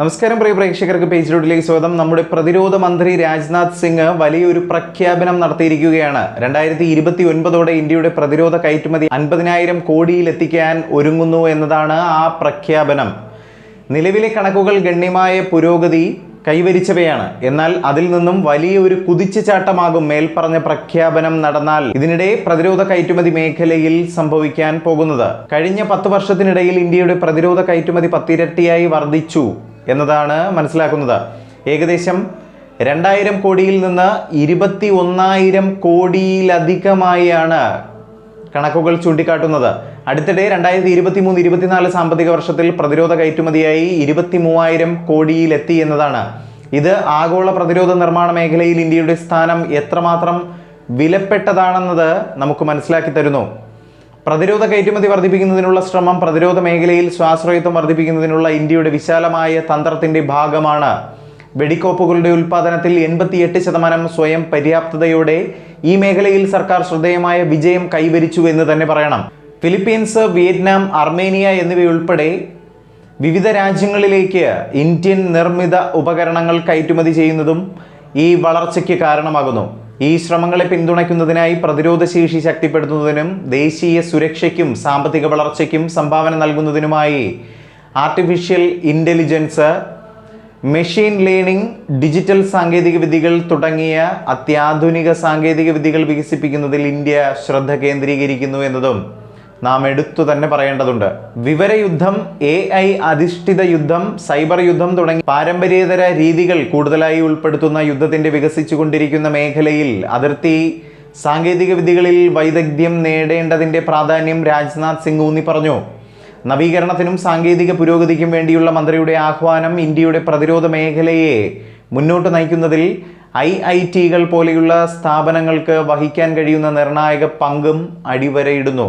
നമസ്കാരം പ്രിയ പ്രേക്ഷകർക്ക് പേജ് റോഡിലേക്ക് സ്വാഗതം. നമ്മുടെ പ്രതിരോധ മന്ത്രി രാജ്നാഥ് സിംഗ് വലിയൊരു പ്രഖ്യാപനം നടത്തിയിരിക്കുകയാണ്. രണ്ടായിരത്തി ഇരുപത്തി ഒൻപതോടെ ഇന്ത്യയുടെ പ്രതിരോധ കയറ്റുമതി അൻപതിനായിരം കോടിയിലെത്തിക്കാൻ ഒരുങ്ങുന്നു എന്നതാണ് ആ പ്രഖ്യാപനം. നിലവിലെ കണക്കുകൾ ഗണ്യമായ പുരോഗതി കൈവരിച്ചവയാണ്. എന്നാൽ അതിൽ നിന്നും വലിയൊരു കുതിച്ചുചാട്ടമാകും മേൽപ്പറഞ്ഞ പ്രഖ്യാപനം നടന്നാൽ ഇതിനിടെ പ്രതിരോധ കയറ്റുമതി മേഖലയിൽ സംഭവിക്കാൻ പോകുന്നത്. കഴിഞ്ഞ പത്ത് വർഷത്തിനിടയിൽ ഇന്ത്യയുടെ പ്രതിരോധ കയറ്റുമതി പത്തിരട്ടിയായി വർദ്ധിച്ചു. എന്നതാണ് മനസ്സിലാക്കുന്നത്. ഏകദേശം രണ്ടായിരം കോടിയിൽ നിന്ന് ഇരുപത്തി ഒന്നായിരം കോടിയിലധികമായാണ് കണക്കുകൾ ചൂണ്ടിക്കാട്ടുന്നത്. അടുത്തിടെ രണ്ടായിരത്തി ഇരുപത്തി മൂന്ന് ഇരുപത്തിനാല് സാമ്പത്തിക വർഷത്തിൽ പ്രതിരോധ കയറ്റുമതിയായി ഇരുപത്തി മൂവായിരം കോടിയിലെത്തി എന്നതാണ്. ഇത് ആഗോള പ്രതിരോധ നിർമ്മാണ മേഖലയിൽ ഇന്ത്യയുടെ സ്ഥാനം എത്രമാത്രം വിലപ്പെട്ടതാണെന്നത് നമുക്ക് മനസ്സിലാക്കി തരുന്നു. പ്രതിരോധ കയറ്റുമതി വർദ്ധിപ്പിക്കുന്നതിനുള്ള ശ്രമം പ്രതിരോധ മേഖലയിൽ സ്വാശ്രയത്വം വർദ്ധിപ്പിക്കുന്നതിനുള്ള ഇന്ത്യയുടെ വിശാലമായ തന്ത്രത്തിന്റെ ഭാഗമാണ്. വെടിക്കോപ്പുകളുടെ ഉൽപ്പാദനത്തിൽ എൺപത്തിയെട്ട് ശതമാനം സ്വയം പര്യാപ്തതയോടെ ഈ മേഖലയിൽ സർക്കാർ ശ്രദ്ധേയമായ വിജയം കൈവരിച്ചു എന്ന് തന്നെ പറയണം. ഫിലിപ്പീൻസ് വിയറ്റ്നാം അർമേനിയ എന്നിവയുൾപ്പെടെ വിവിധ രാജ്യങ്ങളിലേക്ക് ഇന്ത്യൻ നിർമ്മിത ഉപകരണങ്ങൾ കയറ്റുമതി ചെയ്യുന്നതും ഈ വളർച്ചയ്ക്ക് കാരണമാകുന്നു. ഈ ശ്രമങ്ങളെ പിന്തുണയ്ക്കുന്നതിനായി പ്രതിരോധ ശേഷി ശക്തിപ്പെടുത്തുന്നതിനും ദേശീയ സുരക്ഷയ്ക്കും സാമ്പത്തിക വളർച്ചയ്ക്കും സംഭാവന നൽകുന്നതിനുമായി artificial intelligence machine learning digital സാങ്കേതിക വിദ്യകൾ തുടങ്ങിയ അത്യാധുനിക സാങ്കേതിക വിദ്യകൾ വികസിപ്പിക്കുന്നതിൽ ഇന്ത്യ ശ്രദ്ധ കേന്ദ്രീകരിക്കുന്നു എന്നതും നാം എടുത്തു തന്നെ പറയേണ്ടതുണ്ട്. വിവരയുദ്ധം എ ഐ അധിഷ്ഠിത യുദ്ധം സൈബർ യുദ്ധം തുടങ്ങി പാരമ്പര്യേതര രീതികൾ കൂടുതലായി ഉൾപ്പെടുത്തുന്ന യുദ്ധത്തിന്റെ വികസിച്ചുകൊണ്ടിരിക്കുന്ന മേഖലയിൽ അതിർത്തി സാങ്കേതിക വിദ്യകളിൽ വൈദഗ്ധ്യം നേടേണ്ടതിന്റെ പ്രാധാന്യം രാജ്നാഥ് സിംഗ് ഊന്നി പറഞ്ഞു. നവീകരണത്തിനും സാങ്കേതിക പുരോഗതിക്കും വേണ്ടിയുള്ള മന്ത്രിയുടെ ആഹ്വാനം ഇന്ത്യയുടെ പ്രതിരോധ മേഖലയെ മുന്നോട്ട് നയിക്കുന്നതിൽ ഐ ഐ ടികൾ പോലെയുള്ള സ്ഥാപനങ്ങൾക്ക് വഹിക്കാൻ കഴിയുന്ന നിർണായക പങ്കും അടിവരയിടുന്നു.